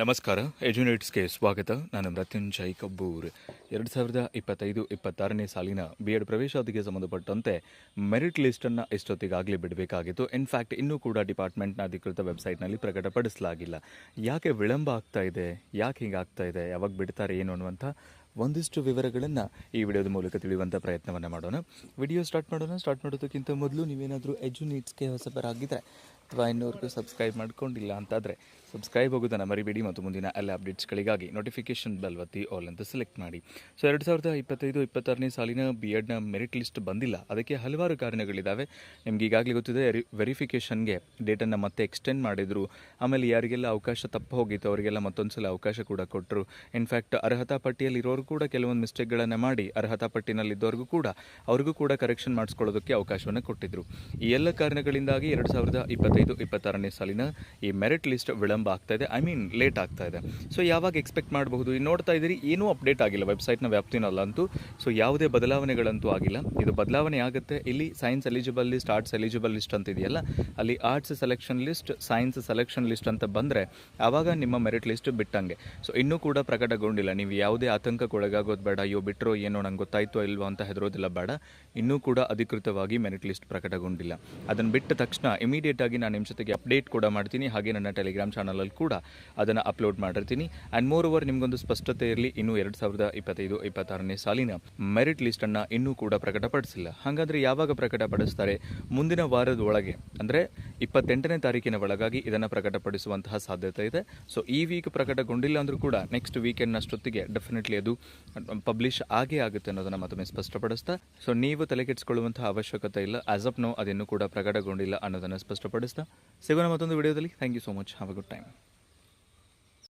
ನಮಸ್ಕಾರ, ಎಜುನೇಟ್ಸ್ಗೆ ಸ್ವಾಗತ. ನಾನು ಮೃತ್ಯುಂಜಯ್ ಕಬ್ಬೂರ್. ಎರಡು ಸಾವಿರದ ಇಪ್ಪತ್ತೈದು, ಇಪ್ಪತ್ತಾರನೇ ಸಾಲಿನ ಬಿ ಎಡ್ ಪ್ರವೇಶಾತಿಗೆ ಸಂಬಂಧಪಟ್ಟಂತೆ ಮೆರಿಟ್ ಲಿಸ್ಟನ್ನು ಇಷ್ಟೊತ್ತಿಗಾಗಲೇ ಬಿಡಬೇಕಾಗಿತ್ತು. ಇನ್ಫ್ಯಾಕ್ಟ್ ಇನ್ನೂ ಕೂಡ ಡಿಪಾರ್ಟ್ಮೆಂಟ್ನ ಅಧಿಕೃತ ವೆಬ್ಸೈಟ್ನಲ್ಲಿ ಪ್ರಕಟಪಡಿಸಲಾಗಿಲ್ಲ. ಯಾಕೆ ವಿಳಂಬ ಆಗ್ತಾ ಇದೆ? ಯಾಕೆ ಹೀಗಾಗ್ತಾ ಇದೆ? ಯಾವಾಗ ಬಿಡ್ತಾರೆ, ಏನು ಅನ್ನುವಂಥ ಒಂದಿಷ್ಟು ವಿವರಗಳನ್ನು ಈ ವಿಡಿಯೋದ ಮೂಲಕ ತಿಳಿಯುವಂಥ ಪ್ರಯತ್ನವನ್ನು ಮಾಡೋಣ. ವಿಡಿಯೋ ಸ್ಟಾರ್ಟ್ ಮಾಡೋಣ. ಸ್ಟಾರ್ಟ್ ಮಾಡೋದಕ್ಕಿಂತ ಮೊದಲು ನೀವೇನಾದರೂ ಎಜು ನೀಡ್ಸ್ಗೆ ಹೊಸಬರಾಗಿದ್ದರೆ ಅಥವಾ ಇನ್ನೂವರೆಗೂ ಸಬ್ಸ್ಕ್ರೈಬ್ ಮಾಡ್ಕೊಂಡಿಲ್ಲ ಅಂತಾದರೆ ಸಬ್ಸ್ಕ್ರೈಬ್ ಹೋಗೋದನ್ನು ಮರಿಬೇಡಿ ಮತ್ತು ಮುಂದಿನ ಎಲ್ಲ ಅಪ್ಡೇಟ್ಸ್ಗಳಿಗಾಗಿ ನೋಟಿಫಿಕೇಷನ್ ಬೆಲ್ ಒತ್ತಿ ಆಲ್ ಅಂತ ಸೆಲೆಕ್ಟ್ ಮಾಡಿ. ಸೊ ಎರಡು ಸಾವಿರದ ಇಪ್ಪತ್ತೈದು, ಇಪ್ಪತ್ತಾರನೇ ಸಾಲಿನ ಬಿ ಎಡ್ನ ಮೆರಿಟ್ ಲಿಸ್ಟ್ ಬಂದಿಲ್ಲ. ಅದಕ್ಕೆ ಹಲವಾರು ಕಾರಣಗಳಿದ್ದಾವೆ ನಿಮ್ಗೆ ಈಗಾಗಲೇ ಗೊತ್ತಿದೆ ವೆರಿಫಿಕೇಷನ್ಗೆ ಡೇಟನ್ನು ಮತ್ತೆ ಎಕ್ಸ್ಟೆಂಡ್ ಮಾಡಿದರು. ಆಮೇಲೆ ಯಾರಿಗೆಲ್ಲ ಅವಕಾಶ ತಪ್ಪು ಹೋಗಿತ್ತು, ಅವರಿಗೆಲ್ಲ ಮತ್ತೊಂದು ಸಲ ಅವಕಾಶ ಕೂಡ ಕೊಟ್ಟರು ಇನ್ಫ್ಯಾಕ್ಟ್ ಅರ್ಹತಾ ಪಟ್ಟಿಯಲ್ಲಿರೋರು ಕೂಡ ಕೆಲವೊಂದು ಮಿಸ್ಟೇಕ್ಗಳನ್ನು ಮಾಡಿ ಅರ್ಹತಾ ಪಟ್ಟಿನಲ್ಲಿದ್ದವ್ರಿಗೂ ಕೂಡ ಅವ್ರಿಗೂ ಕೂಡ ಕರೆಕ್ಷನ್ ಮಾಡಿಸ್ಕೊಳ್ಳೋದಕ್ಕೆ ಅವಕಾಶವನ್ನು ಕೊಟ್ಟಿದ್ದರು ಈ ಎಲ್ಲ ಕಾರಣಗಳಿಂದಾಗಿ ಎರಡು ಸಾವಿರದ ಇಪ್ಪತ್ತೈದು, ಇಪ್ಪತ್ತಾರನೇ ಸಾಲಿನ ಈ ಮೆರಿಟ್ ಲಿಸ್ಟ್ ವಿಳಂಬ ಆಗ್ತಾ ಇದೆ. ಐ ಮೀನ್ ಲೇಟ್ ಆಗ್ತಾ ಇದೆ. ಸೊ, ಯಾವಾಗ ಎಕ್ಸ್ಪೆಕ್ಟ್ ಮಾಡಬಹುದು? ಈ ನೋಡ್ತಾ ಇದ್ದೀರಿ, ಏನೂ ಅಪ್ಡೇಟ್ ಆಗಿಲ್ಲ. ವೆಬ್ಸೈಟ್ನ ವ್ಯಾಪ್ತಿನಲ್ಲಂತೂ. ಸೊ, ಯಾವುದೇ ಬದಲಾವಣೆಗಳಂತೂ ಆಗಿಲ್ಲ. ಇದು ಬದಲಾವಣೆ ಆಗುತ್ತೆ. ಇಲ್ಲಿ science eligible list, arts eligible list ಅಂತ ಇದೆಯಲ್ಲ, ಅಲ್ಲಿ arts selection list, science selection list ಅಂತ ಬಂದರೆ ಆವಾಗ ನಿಮ್ಮ ಮೆರಿಟ್ ಲಿಸ್ಟ್ ಬಿಟ್ಟಂಗೆ. ಸೊ, ಇನ್ನೂ ಕೂಡ ಪ್ರಕಟಗೊಂಡಿಲ್ಲ. ನೀವು ಯಾವುದೇ ಆತಂಕಕ್ಕೊಳಗಾಗೋದು ಬೇಡ, ಅಯ್ಯೋ ಬಿಟ್ಟರೋ ಏನೋ ನಂಗೆ ಗೊತ್ತಾಯ್ತೋ ಇಲ್ವೋ ಅಂತ ಹೆದರೋದಿಲ್ಲ ಬೇಡ. ಇನ್ನೂ ಕೂಡ ಅಧಿಕೃತವಾಗಿ ಮೆರಿಟ್ ಲಿಸ್ಟ್ ಪ್ರಕಟಗೊಂಡಿಲ್ಲ. ಅದನ್ನು ಬಿಟ್ಟ ತಕ್ಷಣ ಇಮಿಡಿಯೇಟ್ ಆಗಿ ನಾನು ನಿಮ್ಮ ಜೊತೆಗೆ ಅಪ್ಡೇಟ್ ಕೂಡ ಮಾಡ್ತೀನಿ. ಹಾಗೆ ನನ್ನ ಟೆಲಿಗ್ರಾಮ್ ಚಾನಲಲ್ಲಿ ಕೂಡ ಅದನ್ನು ಅಪ್ಲೋಡ್ ಮಾಡಿರ್ತೀನಿ. ಆ್ಯಂಡ್ ಮೋರ್ ಓವರ್ ನಿಮಗೊಂದು ಸ್ಪಷ್ಟತೆ ಇರಲಿ, ಇನ್ನೂ ಎರಡು ಸಾವಿರದ ಇಪ್ಪತ್ತೈದು, ಇಪ್ಪತ್ತಾರನೇ ಸಾಲಿನ ಮೆರಿಟ್ ಲಿಸ್ಟನ್ನು ಇನ್ನೂ ಕೂಡ ಪ್ರಕಟಪಡಿಸಿಲ್ಲ. ಹಾಗಾದರೆ ಯಾವಾಗ ಪ್ರಕಟಪಡಿಸ್ತಾರೆ? ಮುಂದಿನ ವಾರದ ಒಳಗೆ. ಅಂದರೆ ಇಪ್ಪತ್ತೆಂಟನೇ ತಾರೀಕಿನ ಒಳಗಾಗಿ ಇದನ್ನು ಪ್ರಕಟಪಡಿಸುವಂತಹ ಸಾಧ್ಯತೆ ಇದೆ. ಸೊ ಈ ವೀಕ್ ಪ್ರಕಟಗೊಂಡಿಲ್ಲ ಅಂದರೂ ಕೂಡ ನೆಕ್ಸ್ಟ್ ವೀಕೆಂಡ್ನಷ್ಟೊತ್ತಿಗೆ ಡೆಫಿನೆಟ್ಲಿ ಅದು ಪಬ್ಲಿಷ್ ಆಗೇ ಆಗುತ್ತೆ ಅನ್ನೋದನ್ನು ಮತ್ತೊಮ್ಮೆ ಸ್ಪಷ್ಟಪಡಿಸ್ತಾ. ಸೊ ನೀವು ತಲೆಗೆಟ್ಸ್ಕೊಳ್ಳುವಂಥ ಅವಶ್ಯಕತೆ ಇಲ್ಲ. ಆಸ್ ಆಫ್ ನೋ ಅದಿನ್ನೂ ಕೂಡ ಪ್ರಕಟಗೊಂಡಿಲ್ಲ ಅನ್ನೋದನ್ನು ಸ್ಪಷ್ಟಪಡಿಸ್ತಾ. ಸಿಗೋಣ ಮತ್ತೊಂದು ವಿಡಿಯೋದಲ್ಲಿ. Thank you so much have a good time